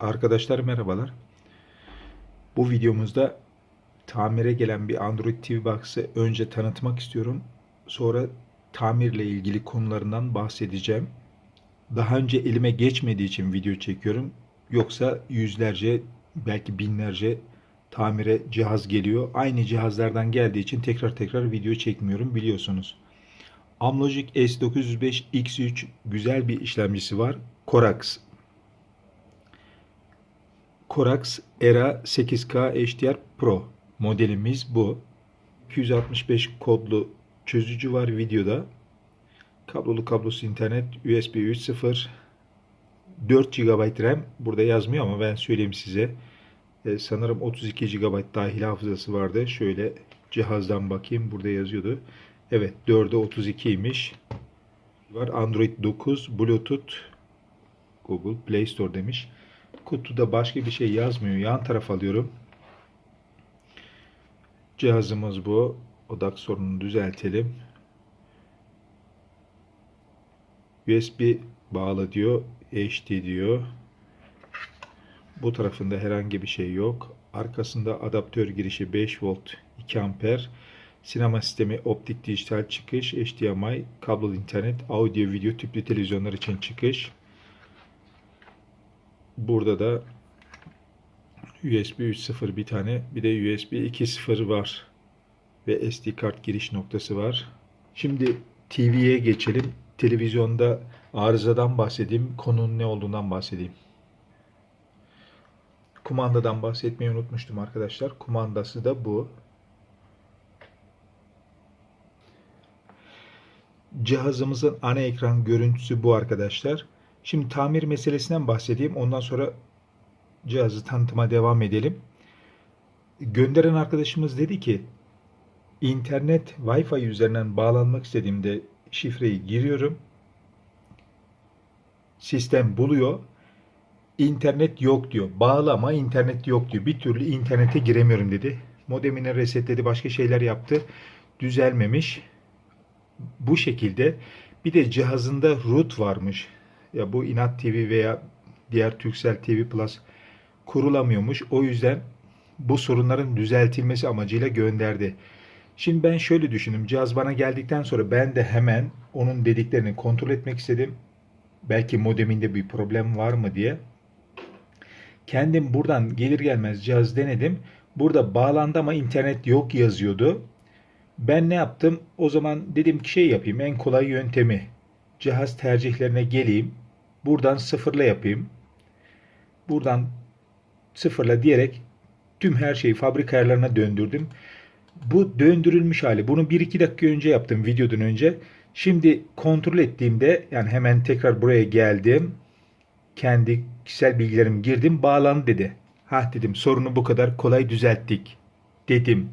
Arkadaşlar merhabalar. Bu videomuzda tamire gelen bir Android TV Box'ı önce tanıtmak istiyorum. Sonra tamirle ilgili konularından bahsedeceğim. Daha önce elime geçmediği için video çekiyorum. Yoksa yüzlerce belki binlerce tamire cihaz geliyor. Aynı cihazlardan geldiği için tekrar tekrar video çekmiyorum biliyorsunuz. Amlogic S905 X3 güzel bir işlemcisi var. Corax Corax Era 8K HDR Pro modelimiz bu. 265 kodlu çözücü var videoda. Kablolu kablosuz internet USB 3.0 4 GB RAM burada yazmıyor ama ben söyleyeyim size. Ee, sanırım 32 GB dahil hafızası vardı. Şöyle cihazdan bakayım. Burada yazıyordu. Evet 4'e 32'ymiş. Var Android 9 Bluetooth Google Play Store demiş. Kutuda başka bir şey yazmıyor. Yan taraf alıyorum. Cihazımız bu. Odak sorununu düzeltelim. USB bağlı diyor. HD diyor. Bu tarafında herhangi bir şey yok. Arkasında adaptör girişi 5 volt 2 amper. Sinema sistemi optik dijital çıkış, HDMI, kablolu internet, audio, video, tüplü televizyonlar için çıkış. Burada da USB 3.0 bir tane, bir de USB 2.0 var. Ve SD kart giriş noktası var. Şimdi TV'ye geçelim. Televizyonda arızadan bahsedeyim, konunun ne olduğundan bahsedeyim. Kumandadan bahsetmeyi unutmuştum arkadaşlar. Kumandası da bu. Cihazımızın ana ekran görüntüsü bu arkadaşlar. Şimdi tamir meselesinden bahsedeyim. Ondan sonra cihazı tanıtıma devam edelim. Gönderen arkadaşımız dedi ki internet Wi-Fi üzerinden bağlanmak istediğimde şifreyi giriyorum. Sistem buluyor. İnternet yok diyor. Bağlı ama internet yok diyor. Bir türlü internete giremiyorum dedi. Modemini resetledi, başka şeyler yaptı. Düzelmemiş. Bu şekilde bir de cihazında root varmış. Ya bu Inat TV veya diğer Turkcell TV Plus kurulamıyormuş. O yüzden bu sorunların düzeltilmesi amacıyla gönderdi. Şimdi ben şöyle düşündüm. Cihaz bana geldikten sonra ben de hemen onun dediklerini kontrol etmek istedim. Belki modeminde bir problem var mı diye. Kendim buradan gelir gelmez cihaz denedim. Burada bağlandı ama internet yok yazıyordu. Ben ne yaptım? O zaman dedim ki şey yapayım. En kolay yöntemi. Cihaz tercihlerine geleyim. Buradan sıfırla yapayım. Buradan sıfırla diyerek tüm her şeyi fabrika ayarlarına döndürdüm. Bu döndürülmüş hali. Bunu 1-2 dakika önce yaptım videodan önce. Şimdi kontrol ettiğimde yani hemen tekrar buraya geldim. Kendi kişisel bilgilerimi girdim. Bağlandı dedi. Ha dedim sorunu bu kadar kolay düzelttik dedim.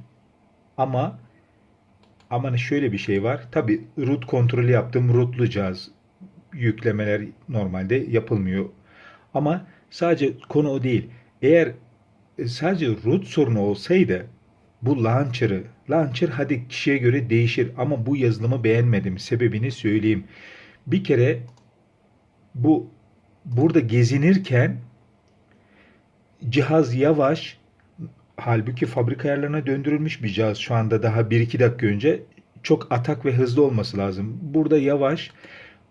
Ama ama şöyle bir şey var. Tabi root kontrolü yaptım. Rootlu cihaz yüklemeler normalde yapılmıyor. Ama sadece konu o değil. Eğer sadece root sorunu olsaydı bu launcher'ı, launcher hadi kişiye göre değişir ama bu yazılımı beğenmedim. Sebebini söyleyeyim. Bir kere bu burada gezinirken cihaz yavaş halbuki fabrika ayarlarına döndürülmüş bir cihaz şu anda daha 1-2 dakika önce çok atak ve hızlı olması lazım. Burada yavaş.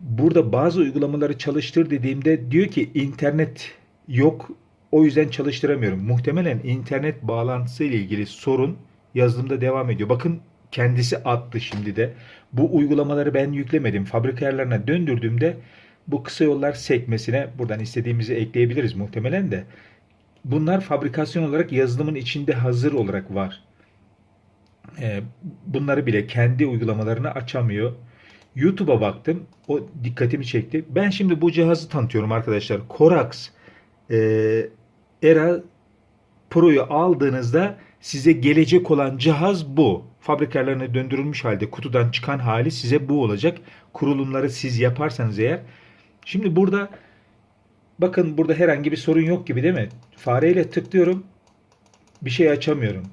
Burada bazı uygulamaları çalıştır dediğimde diyor ki internet yok o yüzden çalıştıramıyorum. Muhtemelen internet bağlantısı ile ilgili sorun yazılımda devam ediyor. Bakın kendisi attı şimdi de. Bu uygulamaları ben yüklemedim. Fabrika ayarlarına döndürdüğümde bu kısa yollar sekmesine buradan istediğimizi ekleyebiliriz muhtemelen de. Bunlar fabrikasyon olarak yazılımın içinde hazır olarak var. Ee, bunları bile kendi uygulamalarını açamıyor. YouTube'a baktım. O dikkatimi çekti. Ben şimdi bu cihazı tanıtıyorum arkadaşlar. Corax e, Era Pro'yu aldığınızda size gelecek olan cihaz bu. Fabrikalarına döndürülmüş halde kutudan çıkan hali size bu olacak. Kurulumları siz yaparsanız eğer. Şimdi burada bakın burada herhangi bir sorun yok gibi değil mi? Fareyle tıklıyorum. Bir şey açamıyorum.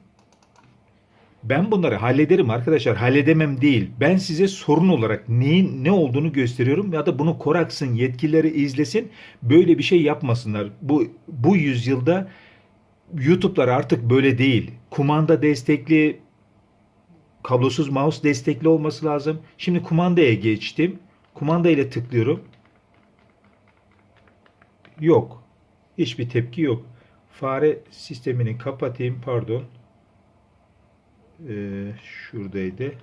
Ben bunları hallederim arkadaşlar. Halledemem değil. Ben size sorun olarak neyin ne olduğunu gösteriyorum ya da bunu Corax'ın yetkilileri izlesin. Böyle bir şey yapmasınlar. Bu bu yüzyılda YouTube'lar artık böyle değil. Kumanda destekli, kablosuz mouse destekli olması lazım. Şimdi kumandaya geçtim. Kumanda ile tıklıyorum. Yok. Hiçbir tepki yok. Fare sistemini kapatayım. Pardon. Ee, şuradaydı.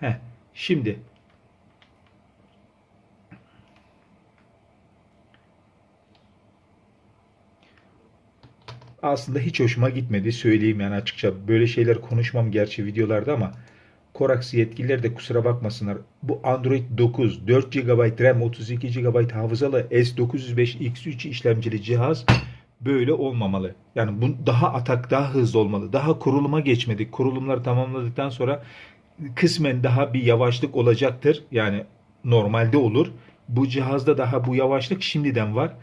Heh. Şimdi aslında hiç hoşuma gitmedi söyleyeyim yani açıkça. Böyle şeyler konuşmam gerçi videolarda ama Korax yetkililer de kusura bakmasınlar. Bu Android 9 4 GB RAM 32 GB hafızalı S905 X3 işlemcili cihaz böyle olmamalı. Yani bu daha atak daha hızlı olmalı. Daha kuruluma geçmedik. Kurulumları tamamladıktan sonra kısmen daha bir yavaşlık olacaktır. Yani normalde olur. Bu cihazda daha bu yavaşlık şimdiden var.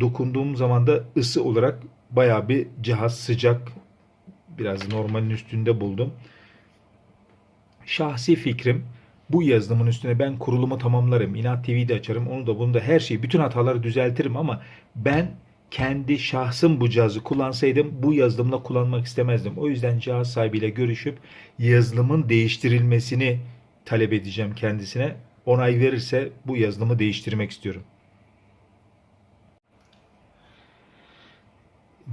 Dokunduğum zaman da ısı olarak bayağı bir cihaz sıcak. Biraz normalin üstünde buldum. Şahsi fikrim bu yazılımın üstüne ben kurulumu tamamlarım. İnat TV'de açarım. Onu da bunu da her şeyi bütün hataları düzeltirim ama ben kendi şahsım bu cihazı kullansaydım bu yazılımla kullanmak istemezdim. O yüzden cihaz sahibiyle görüşüp yazılımın değiştirilmesini talep edeceğim kendisine. Onay verirse bu yazılımı değiştirmek istiyorum.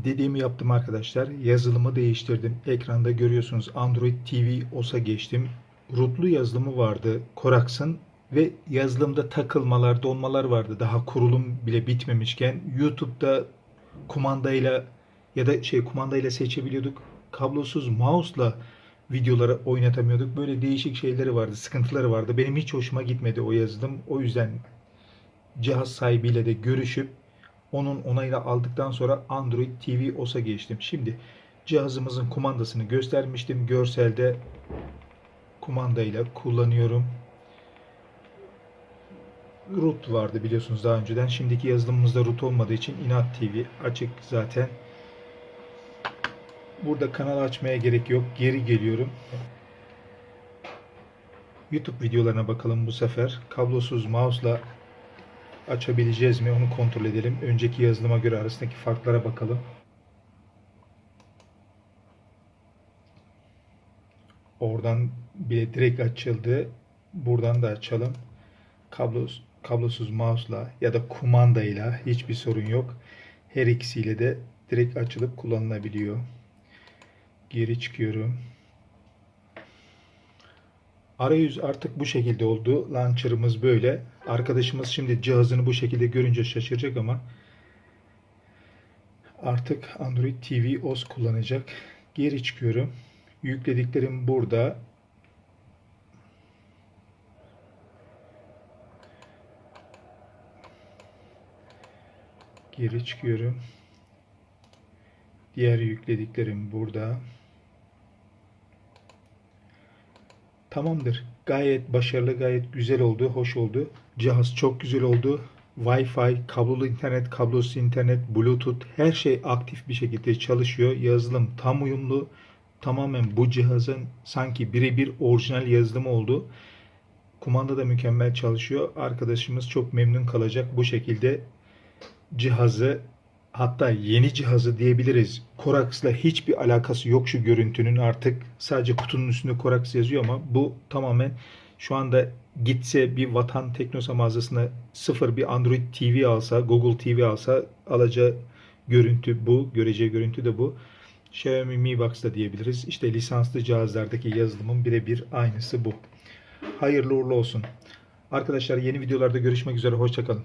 Dediğimi yaptım arkadaşlar. Yazılımı değiştirdim. Ekranda görüyorsunuz Android TV OS'a geçtim. Rootlu yazılımı vardı Korax'ın ve yazılımda takılmalar, donmalar vardı. Daha kurulum bile bitmemişken YouTube'da kumandayla ya da şey kumandayla seçebiliyorduk. Kablosuz mouse'la videoları oynatamıyorduk. Böyle değişik şeyleri vardı, sıkıntıları vardı. Benim hiç hoşuma gitmedi o yazılım. O yüzden cihaz sahibiyle de görüşüp onun onayını aldıktan sonra Android TV OS'a geçtim. Şimdi cihazımızın kumandasını göstermiştim. Görselde kumandayla kullanıyorum. Root vardı biliyorsunuz daha önceden. Şimdiki yazılımımızda root olmadığı için Inat TV açık zaten. Burada kanal açmaya gerek yok. Geri geliyorum. YouTube videolarına bakalım bu sefer. Kablosuz mouse'la açabileceğiz mi onu kontrol edelim. Önceki yazılıma göre arasındaki farklara bakalım. Oradan bile direkt açıldı. Buradan da açalım. Kablos, kablosuz mouse'la ya da kumandayla hiçbir sorun yok. Her ikisiyle de direkt açılıp kullanılabiliyor. Geri çıkıyorum. Arayüz artık bu şekilde oldu. Launcher'ımız böyle. Arkadaşımız şimdi cihazını bu şekilde görünce şaşıracak ama artık Android TV OS kullanacak. Geri çıkıyorum. Yüklediklerim burada. Geri çıkıyorum. Diğer yüklediklerim burada. Tamamdır. Gayet başarılı, gayet güzel oldu, hoş oldu. Cihaz çok güzel oldu. Wi-Fi, kablolu internet, kablosuz internet, Bluetooth her şey aktif bir şekilde çalışıyor. Yazılım tam uyumlu. Tamamen bu cihazın sanki birebir orijinal yazılımı oldu. Kumanda da mükemmel çalışıyor. Arkadaşımız çok memnun kalacak. Bu şekilde cihazı hatta yeni cihazı diyebiliriz. Korax'la hiçbir alakası yok şu görüntünün artık. Sadece kutunun üstünde Korax yazıyor ama bu tamamen şu anda gitse bir Vatan Teknosa mağazasına sıfır bir Android TV alsa, Google TV alsa alacağı görüntü bu. Göreceği görüntü de bu. Xiaomi Mi Box'ta diyebiliriz. İşte lisanslı cihazlardaki yazılımın birebir aynısı bu. Hayırlı uğurlu olsun. Arkadaşlar yeni videolarda görüşmek üzere. Hoşçakalın.